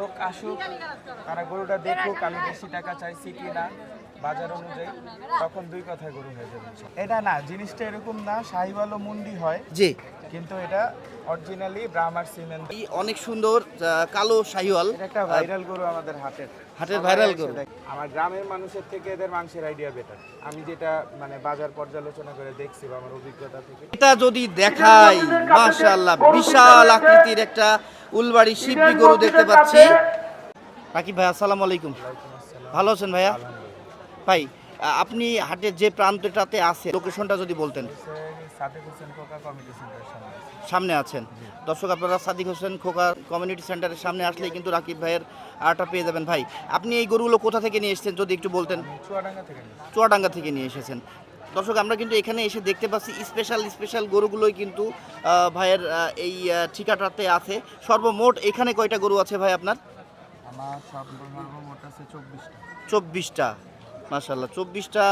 লোক আসুক তারা গরুটা দেখুক আমি বেশি টাকা চাইছি কি না বাজার অনুযায়ী তখন দুই কথায় গরু হয়ে যাবে। এটা না জিনিসটা এরকম না শাহিওয়াল ও মুন্ডি হয়। জি। কিন্তু এটা অরিজিনালি ব্রাহ্মার সিমেন্ট অনেক সুন্দর কালো শাহিওয়াল একটা ভাইরাল গরু আমাদের হাটের। হাটের এসে গরু। দেখে। আমার গ্রামের মানুষের থেকে এদের মাংসের আইডিয়া বেটার আমি যেটা মানে বাজার পর্যালোচনা করে দেখছি বা আমার অভিজ্ঞতা থেকে। এটা যদি দেখাই মাশাআল্লাহ বিশাল আকৃতির একটা উলবাড়ি শিববি গরু দেখতে পাচ্ছি। রাকিব ভাই আসসালামু আলাইকুম। ভালো আছেন ভাইয়া? ভাই আপনি হাটের যে প্রান্তটাতে আছে লোকেশনটা যদি বলতেন। সামনে আছেন। দর্শক আপনারা সাদিক হোসেন খোকা কমিউনিটি সেন্টারের সামনে আসলেই কিন্তু রাকিব ভাইয়ের আটা পেয়ে যাবেন ভাই। আপনি এই গরুগুলো কোথা থেকে নিয়ে এসেছেন যদি একটু বলতেন? চুয়াডাঙ্গা থেকে নিয়েছি। চুয়াডাঙ্গা থেকে নিয়ে এসেছেন। দর্শক আমরা কিন্তু এখানে এসে দেখতে পাচ্ছি স্পেশাল স্পেশাল গরুগুলোই কিন্তু ভাইয়ের এই ঠিকাটাতে আছে। সর্বমোট এখানে কয়টা গরু আছে ভাই আপনার? আমার সর্বমোট আছে চব্বিশটা। চব্বিশটা। মাশাল্লাহ চব্বিশটা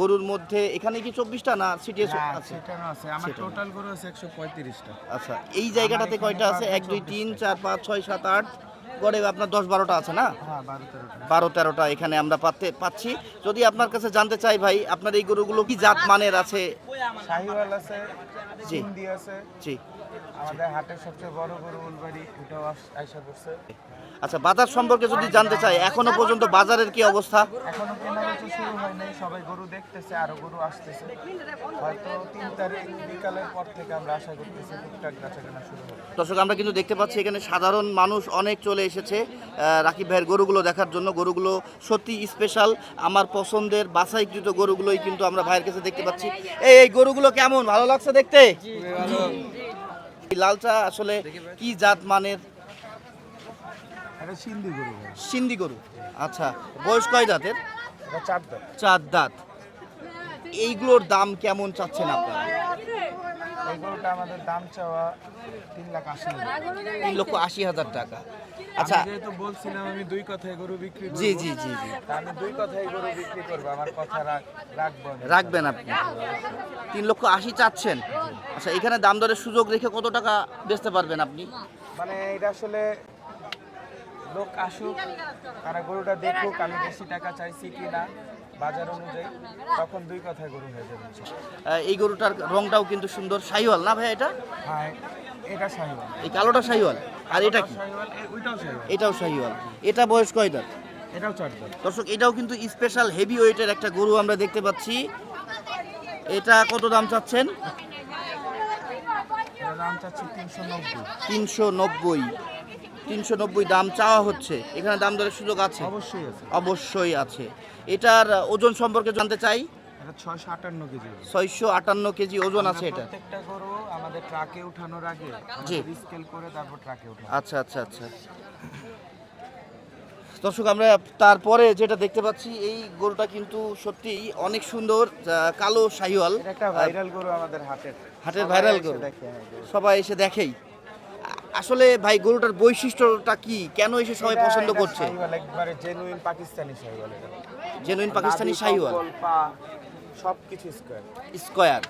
গরুর মধ্যে এখানে কি চব্বিশটা না সিটিএস না আছে? আছে। আমার টোটাল গরু আছে একশো পঁয়ত্রিশটা। আচ্ছা এই জায়গাটাতে কয়টা আছে? এক দুই 24টা। তিন চার পাঁচ ছয় সাত আট গড়ে আপনার দশ বারোটা আছে না? হ্যাঁ বারো তেরোটা। এখানে আমরা পাতে পাচ্ছি। যদি আপনার কাছে জানতে চাই ভাই আপনার এই গরুগুলো কি জাত মানের আছে? জি। আছে জি। আমাদের হাটের সবচেয়ে বড় গরু উলবাড়ি ওটাও করছে আচ্ছা বাজার সম্পর্কে যদি জানতে চাই এখনও পর্যন্ত বাজারের কি অবস্থা? এখনও কেনা বেচা শুরু হয় নাই সবাই গরু দেখতেছে আরও গরু আসতেছে। হয়তো তিন তারিখ বিকালের পর থেকে আমরা আশা করতেছি টুকটাক বেচা কেনা শুরু হবে। দর্শক আমরা কিন্তু দেখতে পাচ্ছি এখানে সাধারণ মানুষ অনেক চলে এসেছে রাকিব ভাইয়ের গরুগুলো দেখার জন্য। গরুগুলো সত্যি স্পেশাল আমার পছন্দের বাছাইকৃত গরুগুলোই কিন্তু আমরা ভাইয়ের কাছে দেখতে পাচ্ছি। এই এই গরুগুলো কেমন? ভালো লাগছে দেখতে? এই লালচা আসলে কি জাত মানের? সিন্ধি গরু সিন্ধি গরু। আচ্ছা বয়স কয় দাঁতের? চার দাঁত। চার দাঁত। এইগুলোর দাম কেমন চাচ্ছেন আপনারা? এই গরুটা আমাদের দাম চাওয়া তিন লাখ আশি তিন লক্ষ আশি হাজার টাকা। আচ্ছা যেহেতু বলছিলাম আমি দুই কথায় গরু বিক্রি জি জি জি জি। আমি দুই কথায় গরু বিক্রি করব আমার কথা রাখ- রাখব রাখবেন আপনি। তিন লক্ষ আশি চাচ্ছেন। আচ্ছা এখানে দাম দরের সুযোগ রেখে কত টাকা বেচতে পারবেন আপনি? মানে এটা আসলে লোক আসুক তারা গরুটা দেখুক আমি বেশি টাকা চাইছি কি না বাজার অনুযায়ী তখন দুই কথায় গরু হয়ে যাবে এই গরুটার রংটাও কিন্তু সুন্দর শাহিওয়াল না ভাই এটা? হ্যাঁ এটা এই কালোটা শাহিওয়াল আর এটা কি? এটাও শাহিওয়াল এটা বয়স কয় দাঁত? এটাও চার দাঁত। দর্শক এটাও কিন্তু স্পেশাল হেভি ওয়েটের একটা গরু আমরা দেখতে পাচ্ছি। এটা কত দাম চাচ্ছেন? দাম চাচ্ছি তিনশো নব্বই। তিনশো নব্বই। তিনশো নব্বই দাম চাওয়া হচ্ছে। এখানে দাম দরের সুযোগ আছে? অবশ্যই আছে। অবশ্যই আছে। এটার ওজন সম্পর্কে জানতে চাই? ছয়শো আটান্ন কেজি ছয়শো আটান্ন কেজি ওজন আছে এটা? প্রত্যেকটা গরু আমাদের ট্রাকে উঠানোর আগে জি। স্কেল করে তারপর ট্রাকে উঠানো আচ্ছা আচ্ছা আচ্ছা। দর্শক আমরা তারপরে যেটা দেখতে পাচ্ছি এই গরুটা কিন্তু সত্যিই অনেক সুন্দর কালো শাহিওয়াল এটা একটা ভাইরাল গরু আমাদের হাটের। হাটের সবাই এসে গরু। দেখে, হ্যাঁ, গরু। সবাই এসে দেখেই। আসলে ভাই গরুটার বৈশিষ্ট্যটা কি? কেন এসে সবাই পছন্দ করছে? একবারে জেনুইন পাকিস্তানি শাহিওয়াল জেনুইন পাকিস্তানি শাহিওয়াল? সব কিছু স্কোয়ার স্কোয়ার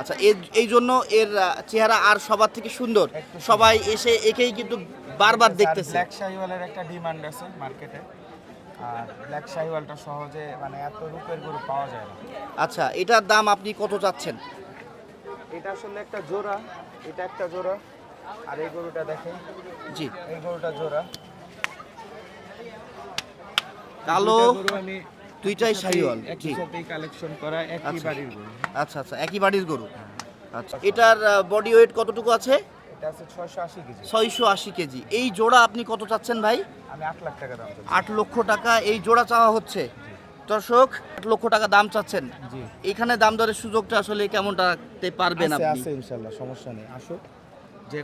আচ্ছা এর এই জন্য এর চেহারা আর সবার থেকে সুন্দর। সবাই এসে একেই কিন্তু বারবার দেখতেছে। ব্ল্যাক শাহিওয়ালের একটা ডিমান্ড আছে মার্কেটে আর ব্ল্যাক শাহিওয়ালটা সহজে মানে এত রূপের গরু পাওয়া যায় না। আচ্ছা এটার দাম আপনি কত চাচ্ছেন? এটা আসলে একটা জোড়া এটা একটা জোড়া। আর এই গরুটা দেখেন। জি। এই গরুটা জোড়া। কালো আমি দুইটাই একই শাহিওয়াল, একই জি। সাথেই কালেকশন করা একই আচ্ছা। বাড়ির গরু। আচ্ছা আচ্ছা একই বাড়ির গরু। আচ্ছা এটার বডি ওয়েট কতটুকু আছে? এটা আছে ছয়শো আশি কেজি। ছয়শো আশি কেজি। এই জোড়া আপনি কত চাচ্ছেন ভাই? আমি আট লাখ টাকা দাম চাচ্ছি। আট লক্ষ টাকা। এই জোড়া চাওয়া হচ্ছে। দর্শক আট লক্ষ টাকা দাম চাচ্ছেন। এখানে দাম দরের সুযোগটা আসলে কেমনটাতে পারবেন আপনি? আছে সমস্যা নেই। আসো যে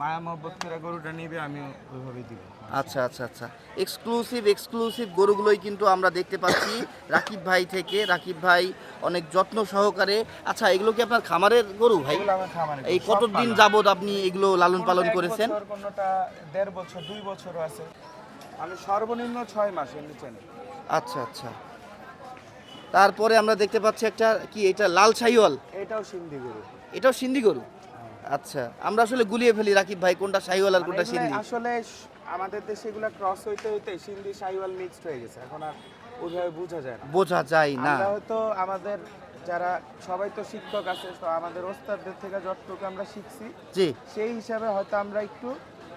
মায়া মহব্বত করে গরুটা নিবে আমি ওইভাবেই দিব। আচ্ছা আচ্ছা আচ্ছা। এক্সক্লুসিভ এক্সক্লুসিভ গরুগুলোই কিন্তু আমরা দেখতে পাচ্ছি রাকিব ভাই থেকে। রাকিব ভাই অনেক যত্ন সহকারে। আচ্ছা এগুলো কি আপনার খামারের গরু ভাই? এই কতদিন। যাবত আপনি এগুলো লালন পালন করেছেন? কোনোটা দেড় বছর দুই বছর আছে। আমি সর্বনিম্ন ছয় মাস নিচে আচ্ছা আচ্ছা। তারপরে আমরা দেখতে পাচ্ছি একটা কি এটা লাল ছাইওয়াল এটাও সিন্ধি গরু। এটাও সিন্ধি গরু? আচ্ছা আমরা আসলে গুলিয়ে ফেলি রাকিব ভাই কোনটা শাহিওয়াল আর কোনটা মানে সিন্ধি আসলে আমাদের দেশে এগুলা ক্রস হইতে হইতে সিন্ধি সাইওয়াল মিক্সড হয়ে গেছে। এখন আর ওইভাবে বোঝা যায় না। বোঝা যায় না। আমরা হয়তো আমাদের যারা সবাই তো শিক্ষক আছে তো আমাদের ওস্তাদদের থেকে যতটুকু আমরা শিখছি জি। সেই হিসাবে হয়তো আমরা একটু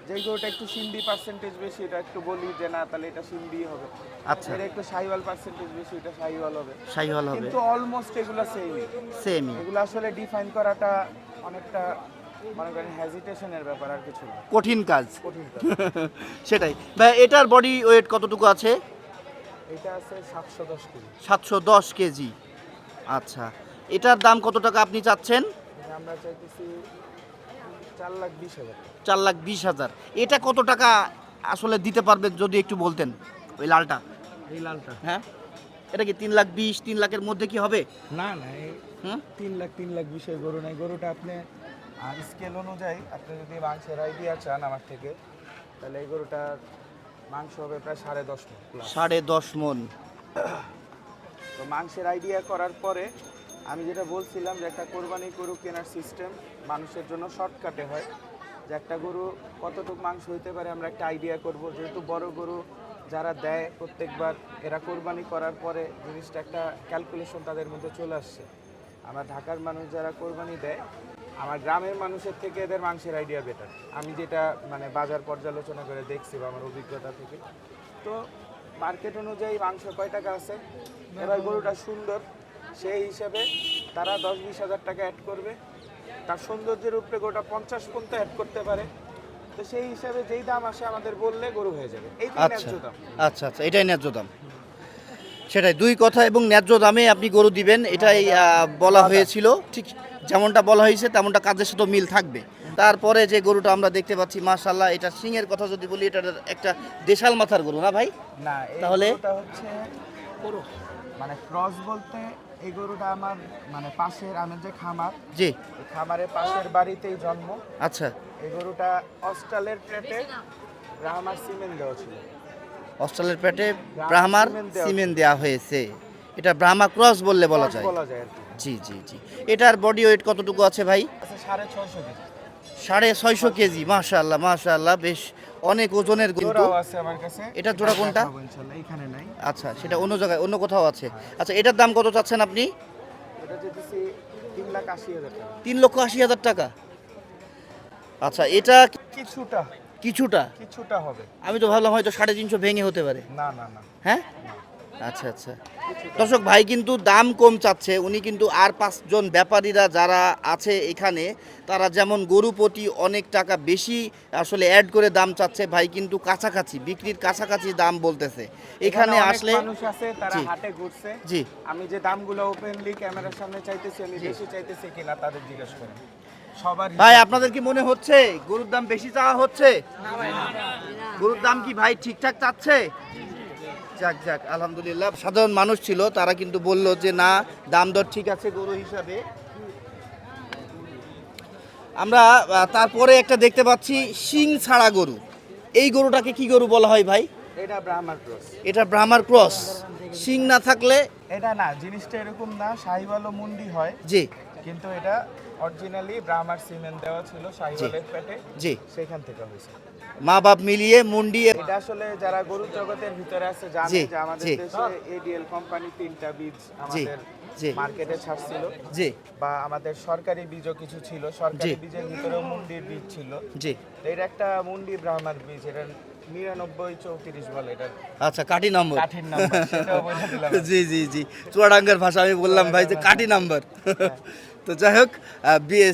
যেই গরুটা একটু সিন্ধি পার্সেন্টেজ বেশি এটা একটু বলি যে না তাহলে এটা সিন্ধি হবে। আচ্ছা। এটা একটু সাইওয়াল পার্সেন্টেজ বেশি এটা সাইওয়াল হবে। সাইওয়াল হবে। কিন্তু অলমোস্ট এগুলা সেমই সেমই এগুলো আসলে ডিফাইন করাটা অনেকটা মনে করেন হ্যাজিটেশনের ব্যাপার আর কিছু না। কঠিন কাজ। কঠিন কাজ। সেটাই। ভাই এটার বডি ওয়েট কতটুকু আছে? এটা আছে সাতশো দশ কেজি। সাতশো দশ কেজি। আচ্ছা। এটার দাম কত টাকা আপনি চাচ্ছেন? এটা আমরা চাইতেছি চার লাখ বিশ হাজার টাকা। চার লাখ বিশ হাজার। এটা কত টাকা আসলে দিতে পারবেন যদি একটু বলতেন? ওই লালটা। এই লালটা। হ্যাঁ? এটা কি তিন লাখ বিশ তিন লাখের মধ্যে কি হবে? না না এই হুম? তিন লাখ তিন লাখ বিশের গরু নাই। গরুটা আপনি স্কেল অনুযায়ী আপনি যদি মাংসের আইডিয়া চান আমার থেকে তাহলে এই গরুটার মাংস হবে প্রায় সাড়ে দশ plus। সাড়ে দশ মন তো মাংসের আইডিয়া করার পরে আমি যেটা বলছিলাম যে একটা কোরবানি গরু কেনার সিস্টেম মানুষের জন্য শর্টকাটে হয়। যে একটা গরু কতটুকু মাংস হইতে পারে আমরা একটা আইডিয়া করব। যেহেতু বড় গরু যারা দেয় প্রত্যেকবার এরা কোরবানি করার পরে জিনিসটা একটা ক্যালকুলেশন তাদের মধ্যে চলে আসছে। আমরা ঢাকার মানুষ যারা কোরবানি দেয় আমার গ্রামের মানুষের থেকে এদের মাংসের আইডিয়া বেটার আমি যেটা মানে বাজার পর্যালোচনা করে দেখছি বা আমার অভিজ্ঞতা থেকে। তো মার্কেট অনুযায়ী মাংস কয় টাকা আছে? এবার গরুটা সুন্দর সেই হিসাবে তারা দশ বিশ হাজার টাকা অ্যাড করবে। তার সৌন্দর্যের উপরে গরুটা পঞ্চাশ পর্যন্ত অ্যাড করতে পারে। তো সেই হিসাবে যেই দাম আসে আমাদের বললে গরু হয়ে যাবে। এই আচ্ছা আচ্ছা আচ্ছা এটাই ন্যায্য দাম। সেটাই দুই কথা এবং ন্যায্য দামে আপনি গরু দিবেন এটাই বলা হয়েছিল। ঠিক যেমনটা বলা হয়েছে তেমনটা কাজের সাথে মিল থাকবে। তারপরে যে গরুটা আমরা দেখতে পাচ্ছি মাশাল্লাহ এটা সিংয়ের কথা যদি বলি এটা একটা দেশাল মাথার গরু না ভাই? না তাহলে? হচ্ছে মানে ক্রস বলতে এই গরুটা আমার মানে পাশের আমার যে খামার জি। খামারের পাশের বাড়িতেই জন্ম। আচ্ছা। এই গরুটা অস্ট্রালের প্লেটে রাহামার সিমেন্ট দেওয়া ছিল। অস্ট্রেলের পেটে ব্রাহ্মার সিমেন্ট দেওয়া হয়েছে। এটা ব্রাহ্মা ক্রস বললে বলা যায়। বলা যায় জি জি জি। এটার বডি ওয়েট কতটুকু আছে ভাই? আচ্ছা সাড়ে ছয়শো কেজি। সাড়ে ছয়শো কেজি মাশাল্লাহ মাশাল্লাহ বেশ। অনেক ওজনের কিন্তু। জোড়াও আছে আমার কাছে। এটা জোড়া কোনটা? আচ্ছা সেটা অন্য জায়গায় অন্য কোথাও আছে। আচ্ছা এটার দাম কত চাচ্ছেন আপনি? তিন লাখ আশি হাজার তিন লক্ষ আশি হাজার টাকা? আচ্ছা এটা কিছুটা। কিছুটা? কিছুটা হবে। আমি তো ভাবলাম হয়তো সাড়ে তিনশো ভেঙে হতে পারে। না না না। হ্যাঁ? আচ্ছা আচ্ছা। দর্শক ভাই কিন্তু দাম কম চাচ্ছে। উনি কিন্তু আর পাঁচজন ব্যাপারীরা যারা আছে এখানে তারা যেমন গরু প্রতি অনেক টাকা বেশি আসলে অ্যাড করে দাম চাচ্ছে ভাই কিন্তু কাছাকাছি বিক্রির কাছাকাছি দাম বলতেছে। এখানে আসলে মানুষ আছে তারা জি। হাটে ঘুরছে। জি। আমি যে দামগুলো ওপেনলি ক্যামেরার সামনে চাইতেছি আমি বেশি চাইতেছি কিনা তাদের জিজ্ঞেস করেন। ভাই আপনাদের কি মনে হচ্ছে? গরুর দাম বেশি চাওয়া হচ্ছে? গরুর দাম কি ভাই ঠিকঠাক চাচ্ছে? যাক যাক আলহামদুলিল্লাহ। সাধারণ মানুষ ছিল তারা কিন্তু বলল যে না দাম দর ঠিক আছে গরু হিসাবে। আমরা তারপরে একটা দেখতে পাচ্ছি শিং ছাড়া গরু। এই গরুটাকে কি গরু বলা হয় ভাই? এটা ব্রাহ্মার ক্রস। এটা ব্রাহ্মার ক্রস। শিং না থাকলে? এটা না জিনিসটা এরকম না শাহিওয়াল ও মুন্ডি হয়। জি। কিন্তু এটা অরিজিনালি ব্রাহ্মার সিমেন্ট দেওয়া ছিল শাহিওয়ালের পেটে। জি। সেখান থেকে হয়েছে। মা বাপ মিলিয়ে মুন্ডি এটা আসলে যারা গরু জগতের ভিতরে আছে জানে যে আমাদের দেশে এডিএল কোম্পানি তিনটা বীজ আমাদের মার্কেটে ছাড়ছিল। জি। বা আমাদের সরকারি বীজও কিছু ছিল। সরকারি বীজের ভিতরেও মুন্ডির বীজ ছিল। জি। এর একটা মুন্ডি ব্রাহ্মার বীজ এটা নিরানব্বই চৌত্রিশ বলে এটা। আচ্ছা কাঠি নম্বর। কাঠির জি জি জি। চুয়াডাঙ্গার ভাষা আমি বললাম ভাই যে কাঠি নাম্বার। তো যাই হোক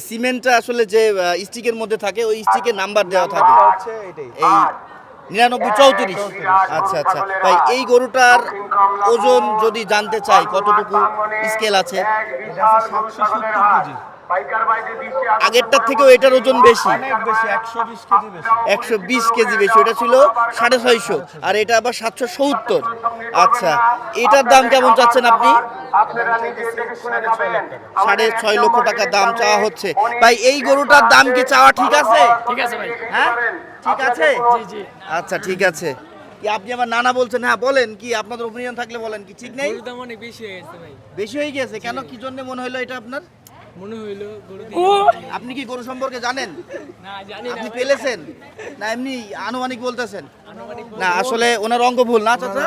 সিমেন্টটা আসলে যে স্টিকের মধ্যে থাকে ওই স্টিকের নাম্বার দেওয়া থাকে। এই নিরানব্বই চৌত্রিশ। আচ্ছা আচ্ছা। ভাই এই গরুটার ওজন যদি জানতে চাই কতটুকু স্কেল আছে? আছে সাতশো সত্তর কেজি। আগেরটার থেকেও এটার ওজন বেশি। একশো বিশ কেজি বেশি। ওটা ছিল সাড়ে ছয়শো আর এটা আবার সাতশো সত্তর। আচ্ছা এটার দাম কেমন চাচ্ছেন আপনি? সাড়ে ছয় লক্ষ টাকা দাম চাওয়া হচ্ছে। ভাই এই গরুটার দাম কি চাওয়া ঠিক আছে? ঠিক আছে ভাই। হ্যাঁ? ঠিক আছে? জি জি। আচ্ছা ঠিক আছে। কি আপনি আমার নানা বলছেন? হ্যাঁ বলেন কি আপনাদের অপিনিয়ন থাকলে বলেন কি ঠিক নেই? গরুর দাম অনেক বেশি হয়ে গেছে বেশি হয়ে গেছে? কেন? কি জন্য মনে হলো এটা আপনার? মনে হইল গরু আপনি কি গরু সম্পর্কে জানেন? না আপনি পেলেছেন? না এমনি আনুমানিক বলতেছেন। না আসলে ওনার অঙ্গ ভুল না চাচা?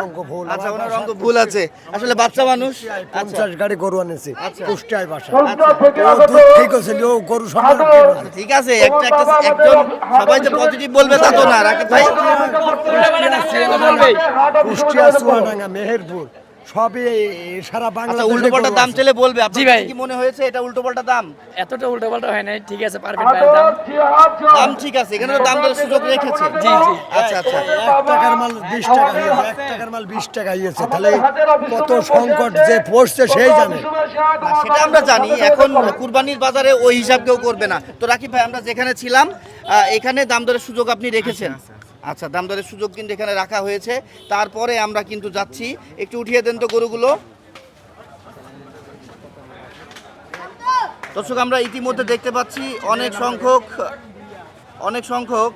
আচ্ছা ওনার অঙ্গ ভুল আছে। আসলে বাচ্চা মানুষ। আচ্ছা। পঞ্চাশ গাড়ি গরু আনেছে আচ্ছা। বাসা। আচ্ছা। ও ঠিক আছে ও গরু সম্পর্কে ঠিক আছে একটা একটা একজন সবাই যে পজিটিভ বলবে তা তো না রাকিব ভাই। কুষ্টিয়া চুয়াডাঙ্গা মেহেরপুর। সবই সারা আচ্ছা বাংলা উল্টো পাল্টা দাম চেলে বলবে ভাই। কি মনে হয়েছে এটা উল্টো পাল্টা দাম? এতটা উল্টো পাল্টা হয় নাই ঠিক আছে পারফেক্ট দাম। দাম ঠিক আছে এখানে দাম দরের সুযোগ রেখেছে। জি, জি। আচ্ছা আচ্ছা। এক টাকার মাল বিশ টাকা হয়েছে এক টাকার মাল বিশ টাকা হয়েছে। তাহলে কত সংকট যে পড়ছে সেই জানে। সেটা আমরা জানি এখন কুরবানির বাজারে ওই হিসাব কেউ করবে না। তো রাকিব ভাই আমরা যেখানে ছিলাম আহ, এখানে দাম দরের সুযোগ আপনি রেখেছেন। আচ্ছা দাম দরের সুযোগ কিন্তু এখানে রাখা হয়েছে। তারপরে আমরা কিন্তু যাচ্ছি। একটু উঠিয়ে দেন তো গরুগুলো। দর্শক, আমরা ইতিমধ্যে দেখতে পাচ্ছি অনেক সংখ্যক অনেক সংখ্যক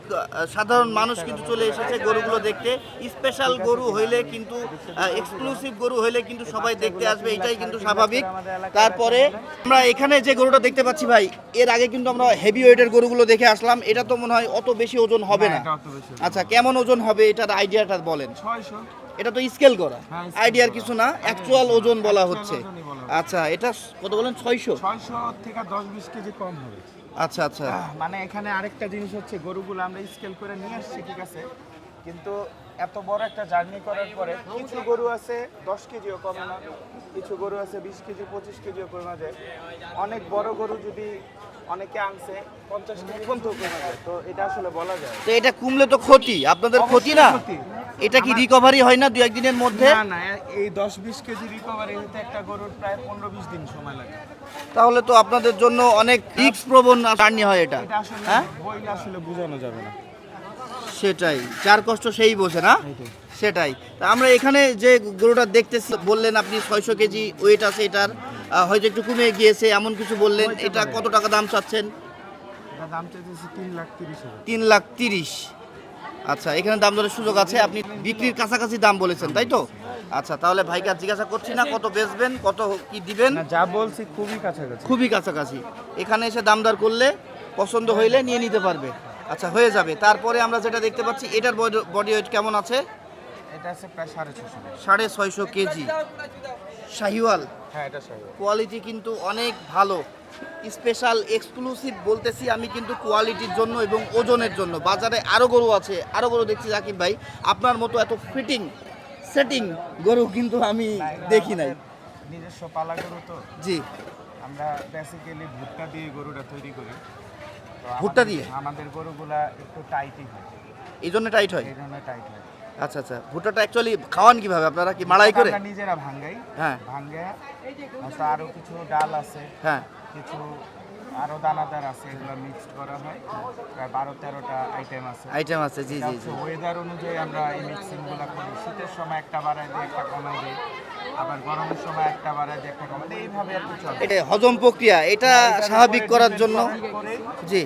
সাধারণ মানুষ কিন্তু চলে এসেছে গরুগুলো দেখতে। স্পেশাল গরু হইলে কিন্তু এক্সক্লুসিভ গরু হইলে কিন্তু সবাই দেখতে আসবে এটাই কিন্তু স্বাভাবিক। তারপরে আমরা এখানে যে গরুটা দেখতে পাচ্ছি ভাই এর আগে কিন্তু আমরা হেভি ওয়েটের গরুগুলো দেখে আসলাম। এটা তো মনে হয় অত বেশি ওজন হবে না। আচ্ছা কেমন ওজন হবে? এটার আইডিয়াটা বলেন। ছয়শো। এটা তো স্কেল করা। হ্যাঁ, আইডিয়ার কিছু না অ্যাকচুয়াল ওজন বলা হচ্ছে। আচ্ছা এটা কত বলেন? ছয়শো? ছয়শো থেকে দশ বিশ কেজি কম হবে। আচ্ছা আচ্ছা। মানে এখানে আরেকটা জিনিস হচ্ছে গরুগুলো আমরা স্কেল করে নিয়ে আসছি ঠিক আছে? কিন্তু এত বড় একটা জার্নি করার পরে কিছু গরু আছে দশ কেজিও কমে না কিছু গরু আছে বিশ কেজি পঁচিশ কেজিও কমে যায়। অনেক বড় গরু যদি অনেকে আনছে পঞ্চাশ কেজি পর্যন্ত কমে যায়। তো এটা আসলে বলা যায়। তো এটা কমলে তো ক্ষতি আপনাদের ক্ষতি না? ক্ষতি। এটা কি রিকভারি হয় না দু একদিনের মধ্যে? না না এই দশ বিশ কেজি রিকভারি হতে একটা গরুর প্রায় পনেরো বিশ দিন সময় লাগে। তাহলে তো আপনাদের জন্য অনেক রিক্স প্রবণ জার্নি হয় এটা। হ্যাঁ? বইলে আসলে বোঝানো যাবে না। সেটাই। যার কষ্ট সেই বোঝে না? সেটাই। তা আমরা এখানে যে গরুটা দেখতে বললেন আপনি ছয়শো কেজি ওয়েট আছে এটার হয়তো একটু কমে গিয়েছে এমন কিছু বললেন এটা কত টাকা দাম চাচ্ছেন? দাম চাইতেছি তিন লাখ তিরিশ হাজার। তিন লাখ তিরিশ। আচ্ছা এখানে দাম দরের সুযোগ আছে আপনি বিক্রির কাছাকাছি দাম বলেছেন তাই তো? আচ্ছা তাহলে ভাইকে আর জিজ্ঞাসা করছি না কত বেচবেন কত কি দিবেন? যা বলছি খুবই কাছাকাছি। খুবই কাছাকাছি। এখানে এসে দামদার করলে পছন্দ হইলে নিয়ে নিতে পারবে। আচ্ছা হয়ে যাবে। তারপরে আমরা যেটা দেখতে পাচ্ছি এটার বডি ওয়েট কেমন আছে? এটা আছে প্রায় সাড়ে ছশো সাড়ে ছয়শো কেজি। শাহিওয়াল হ্যাঁ এটা সহি কোয়ালিটি কিন্তু অনেক ভালো। স্পেশাল এক্সক্লুসিভ বলতেছি আমি কিন্তু কোয়ালিটির জন্য এবং ওজনের জন্য। বাজারে আরও গরু আছে আরও গরু দেখছি জাকিব ভাই। আপনার মতো এত ফিটিং সেটিং গরু কিন্তু আমি দেখি নাই। নিজস্ব পালা গরু তো। জি। আমরা বেসিক্যালি ভুট্টা দিয়ে গরুটা তৈরি করি। ভুট্টা দিয়ে? আমাদের গরুগুলা একটু টাইটই হয়। এই জন্য টাইট হয়? এই জন্য টাইট হয়। আচ্ছা আচ্ছা। ভুট্টাটা অ্যাকচুয়ালি খাওয়ান কীভাবে? আপনারা কি মাড়াই করে? আমরা নিজেরা ভাঙ্গাই। হ্যাঁ। ভাঙ্গে তো আরও কিছু ডাল আছে। হ্যাঁ। কিছু আরও দানাদার আছে এগুলো মিক্সড করা হয়। প্রায় বারো তেরোটা আইটেম আছে। আইটেম আছে জি জি জি। ওয়েদার অনুযায়ী আমরা এই মিক্সিংগুলা করি। শীতের সময় একটা বাড়ায় দিই একটা কমাই দিই। আবার গরমের সময় একটা বাড়ায় দিই একটা দিই। এইভাবে আর কি চলে। এটা হজম প্রক্রিয়া এটা স্বাভাবিক করার জন্য। জি।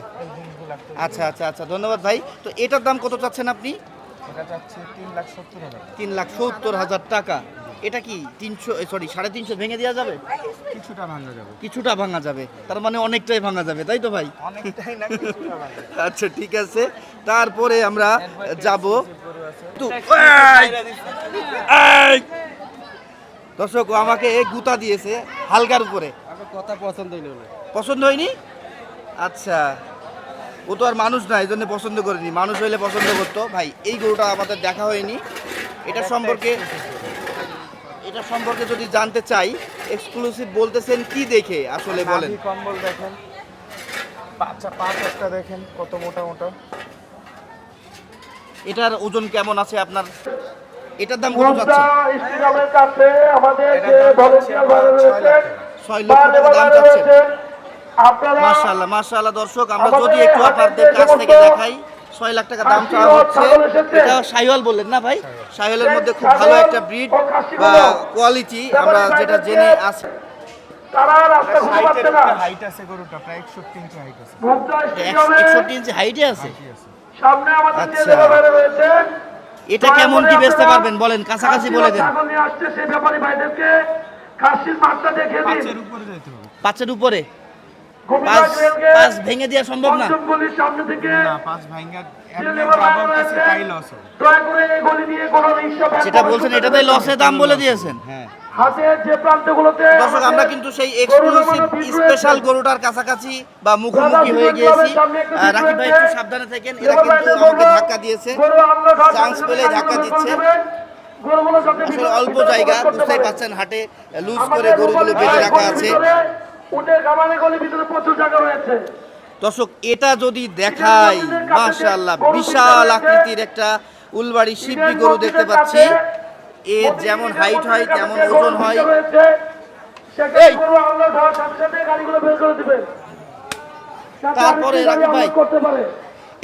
আচ্ছা আচ্ছা আচ্ছা ধন্যবাদ ভাই। তো এটার দাম কত চাচ্ছেন আপনি? তিন লাখ সত্তর হাজার টাকা। এটা কি তিনশো সরি সাড়ে তিনশো ভেঙে দেওয়া যাবে? কিছুটা ভাঙা যাবে। কিছুটা ভাঙা যাবে। তার মানে অনেকটাই ভাঙা যাবে তাই তো ভাই? আচ্ছা ঠিক আছে। তারপরে আমরা যাব! দর্শক আমাকে গুতা দিয়েছে হালকার উপরে। কথা পছন্দ হইল পছন্দ হয়নি? আচ্ছা। ও তো আর মানুষ না এই জন্য পছন্দ করেনি। মানুষ হইলে পছন্দ করতো। ভাই এই গরুটা আমাদের দেখা হয়নি। এটা সম্পর্কে এটা সম্পর্কে যদি জানতে চাই এক্সক্লুসিভ বলতেছেন কি দেখে? আসলে বলেন। কম্বল দেখেন। পাঁচটা পাঁচ একটা দেখেন কত মোটা মোটা। এটার ওজন কেমন আছে আপনার? এটার দাম কত যাচ্ছে? আমাদের যে ভলেন্টিয়ার রয়েছেন ছয় লক্ষ টাকা দাম আপনারা মাশাআল্লাহ মাশাআল্লাহ দর্শক আমরা যদি একটু আপনাদের কাছ থেকে দেখাই ছয় লাখ টাকা দাম চাওয়া হচ্ছে। এটা সাইওয়াল বললেন না ভাই? সাইওয়ালের মধ্যে খুব ভালো একটা ব্রিড বা কোয়ালিটি আমরা যেটা জেনে আছি। হাইট আছে গরুটা প্রায় একষট্টি ইঞ্চি হাইট আছে। একষট্টি ইঞ্চি হাইটে আছে। সামনে আমাদের আচ্ছা। রয়েছে। এটা কেমন কি বেচতে পারবেন বলেন কাছাকাছি বলে দেন। আসছে সেই ব্যাপারী ভাইদেরকে খাসির দিন। পাঁচের উপরে? পাঁচ ভেঙে দেওয়া সম্ভব না। যেটা বলছেন করতে এটাতে দেবেন লসে দাম বলে দিয়েছেন। হ্যাঁ। হাতের যে প্রান্তগুলোতে দর্শক আমরা কিন্তু সেই এক্সক্লুসিভ স্পেশাল গরুটার কাছাকাছি বা মুখোমুখি হয়ে গিয়েছি। রাকিব ভাই একটু সাবধানে থাকেন এরা কিন্তু আমাকে ধাক্কা দিয়েছে। চান্স পেলেই ধাক্কা দিচ্ছে। আসলে অল্প জায়গা বুঝতেই। পাচ্ছেন হাটে লুজ করে গরুগুলো বেঁধে রাখা আছে। ভিতরে উটের খামারে ভিতরে প্রচুর জায়গা রয়েছে। দর্শক এটা যদি দেখাই মাশাআল্লাহ বিশাল আকৃতির একটা উলবাড়ি শিবলি গরু দেখতে পাচ্ছি। এর যেমন হাইট হয় তেমন ওজন হয়। এই! তারপরে রাখি ভাই,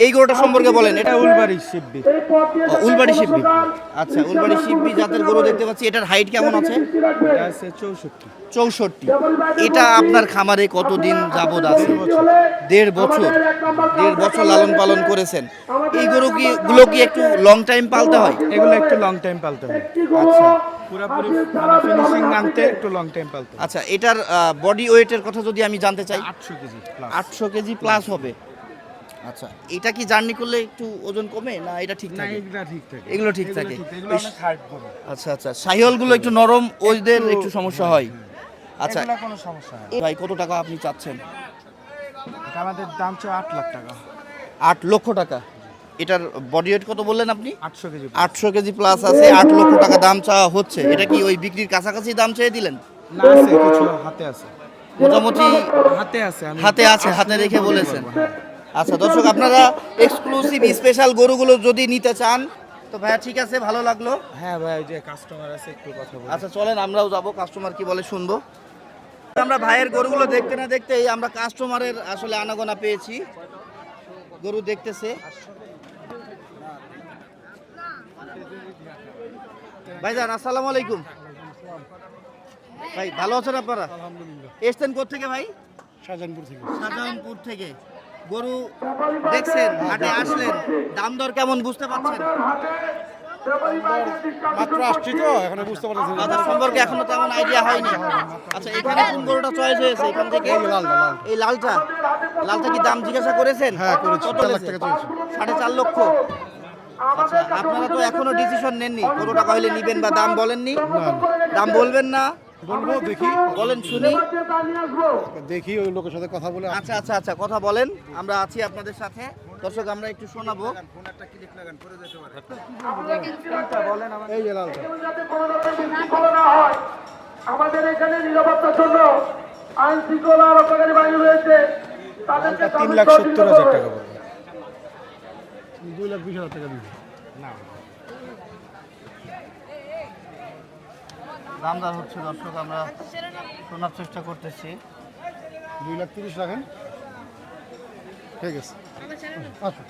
এই গরুটা সম্পর্কে বলেন এটা এটা উলবাড়ি শিববি। ও, উলবাড়ি শিববি। আচ্ছা উলবাড়ি শিববি জাতের গরু দেখতে পাচ্ছি। এটার হাইট কেমন আছে? এটা আছে চৌষট্টি। চৌষট্টি। এটা আপনার খামারে কতদিন যাবত আছে? দেড় বছর। দেড় বছর লালন পালন করেছেন। এই গরু কি গুলো কি একটু লং টাইম পালতে হয়? এগুলো একটু লং টাইম পালতে হয়। আচ্ছা। পুরোপুরি মানে ফিনিশিং আনতে একটু লং টাইম পালতে আচ্ছা এটার বডি ওয়েটের কথা যদি আমি জানতে চাই আটশো কেজি প্লাস আটশো কেজি প্লাস হবে। আচ্ছা। এটা কি জার্নি করলে একটু ওজন কমে? না এটা ঠিক থাকে? এগুলো ঠিক থাকে। এগুলো ঠিক থাকে। আচ্ছা আচ্ছা। একটু নরম ওইদের একটু সমস্যা হয়। আচ্ছা। এগুলো কোনো সমস্যা নেই ভাই কত টাকা আপনি চাচ্ছেন? আমাদের দাম ছিল আট লাখ টাকা। আট লক্ষ টাকা। এটার বডি ওয়েট কত বললেন আপনি? আটশো কেজি আটশো কেজি প্লাস আছে আট লক্ষ টাকা দাম চাওয়া হচ্ছে। এটা কি ওই বিক্রির কাছাকাছি দাম চেয়ে দিলেন? না আছে কিছু হাতে আছে। মোটামুটি হাতে আছে হাতে আছে হাতে রেখে বলেছেন। আচ্ছা দর্শক আপনারা এক্সক্লুসিভ স্পেশাল গরুগুলো যদি নিতে চান তো ভাইয়া ঠিক আছে ভালো লাগল। হ্যাঁ ভাই ওই যে কাস্টমার আছে একটু কথা বলি। আচ্ছা চলেন আমরাও যাব কাস্টমার কি বলে শুনব। আমরা ভাইয়ের গরুগুলো দেখতে না দেখতেই আমরা কাস্টমারের আসলে আনাগোনা পেয়েছি। গরু দেখতেছে। ভাইজান আসসালামু আলাইকুম। ভাই ভালো আছেন আপনারা? এসছেন কোথেকে ভাই? শাহজাহানপুর থেকে। শাহজাহানপুর থেকে। গরু দেখছেন হাটে আসলেন। দাম দর কেমন বুঝতে পারছেন? মাত্র আসছি তো এখানে বুঝতে পারতেছি না। বাজার সম্পর্কে এখনও তেমন আইডিয়া হয়নি। আচ্ছা এখানে কোন গরুটা চয়েস হয়েছে? এখান থেকে এই লালটা লালটা। কি দাম জিজ্ঞাসা করেছেন? হ্যাঁ, করেছি। কত লাখ টাকা চলছে। সাড়ে চার লক্ষ। আচ্ছা আপনারা তো এখনও ডিসিশন নেননি। কত টাকা হলে নিবেন বা দাম বলেননি? দাম বলবেন না? বলব দেখি। বলেন শুনি। দেখি ওই লোকের সাথে কথা বলে আচ্ছা আচ্ছা আচ্ছা কথা বলেন। আমরা আছি আপনাদের সাথে। দর্শক আমরা একটু শোনাবো। এই না হয় আমাদের এখানে নিরাপত্তার জন্য আইন শৃঙ্খলা রক্ষাকারী বাহিনী রয়েছে। তাদেরকে তিন লাখ সত্তর হাজার টাকা দুই লাখ বিশ হাজার টাকা দিবি। দাম দর হচ্ছে দর্শক আমরা শোনার চেষ্টা করতেছি। দুই লাখ তিরিশ রাখেন। ঠিক আছে। আচ্ছা।